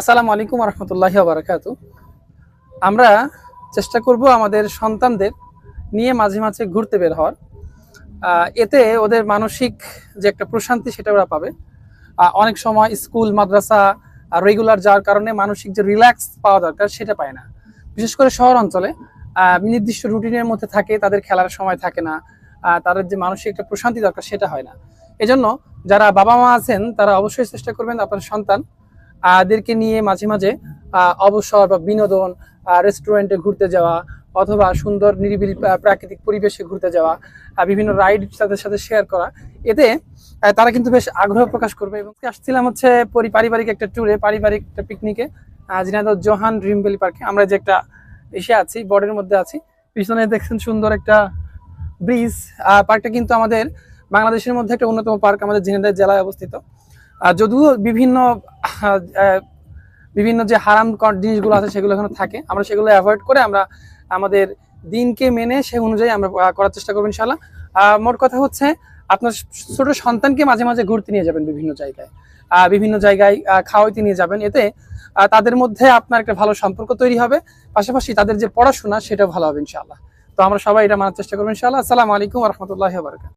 আসসালামু আলাইকুম রহমতুল্লাহি বারাকাতু আমরা চেষ্টা করব আমাদের সন্তানদের নিয়ে মাঝে মাঝে ঘুরতে বের হওয়ার। এতে ওদের মানসিক যে একটা প্রশান্তি সেটা ওরা পাবে। অনেক সময় স্কুল, মাদ্রাসা রেগুলার যাওয়ার কারণে মানসিক যে রিল্যাক্স পাওয়া দরকার সেটা পায় না। বিশেষ করে শহর অঞ্চলে নির্দিষ্ট রুটিনের মধ্যে থাকে, তাদের খেলার সময় থাকে না তাদের যে মানসিক একটা প্রশান্তি দরকার সেটা হয় না। এজন্য যারা বাবা মা আছেন, তারা অবশ্যই চেষ্টা করবেন আপনার সন্তান আহ, দেরকে নিয়ে মাঝে মাঝে অবসর বা বিনোদন রেস্টুরেন্টে ঘুরতে যাওয়া অথবা সুন্দর নিরিবিলি প্রাকৃতিক পরিবেশে ঘুরতে যাওয়া বিভিন্ন রাইড তাদের সাথে শেয়ার করা। এতে তারা কিন্তু বেশ আগ্রহ প্রকাশ করবে এবং আসছিলাম হচ্ছে পারিবারিক একটা ট্যুরে পারিবারিক একটা পিকনিকে ঝিনাইদহ জোহান ড্রিম ভ্যালি পার্কে। আমরা যে একটা এসে আছি বর্ডের মধ্যে আছি পিছনে দেখছেন সুন্দর একটা ব্রিজ পার্কটা কিন্তু আমাদের বাংলাদেশের মধ্যে একটা অন্যতম পার্ক আমাদের ঝিনাইদহ জেলায় অবস্থিত। যদিও বিভিন্ন বিভিন্ন যে হারাম জিনিসগুলো আছে সেগুলো এখানে থাকে, আমরা সেগুলো অ্যাভয়েড করে আমরা আমাদের দিনকে মেনে সে অনুযায়ী আমরা করার চেষ্টা করব ইনশাল্লাহ মোট কথা হচ্ছে, আপনার ছোট সন্তানকে মাঝে মাঝে ঘুরতে নিয়ে যাবেন বিভিন্ন জায়গায় বিভিন্ন জায়গায় খাওয়াইতে নিয়ে যাবেন। এতে তাদের মধ্যে আপনার একটা ভালো সম্পর্ক তৈরি হবে, পাশাপাশি তাদের যে পড়াশোনা সেটাও ভালো হবে ইনশাল্লাহ তো আমরা সবাই এটা মানার চেষ্টা করব ইনশাআল্লাহ। আসসালামু আলাইকুম রহমতুল্লাহ বারকাত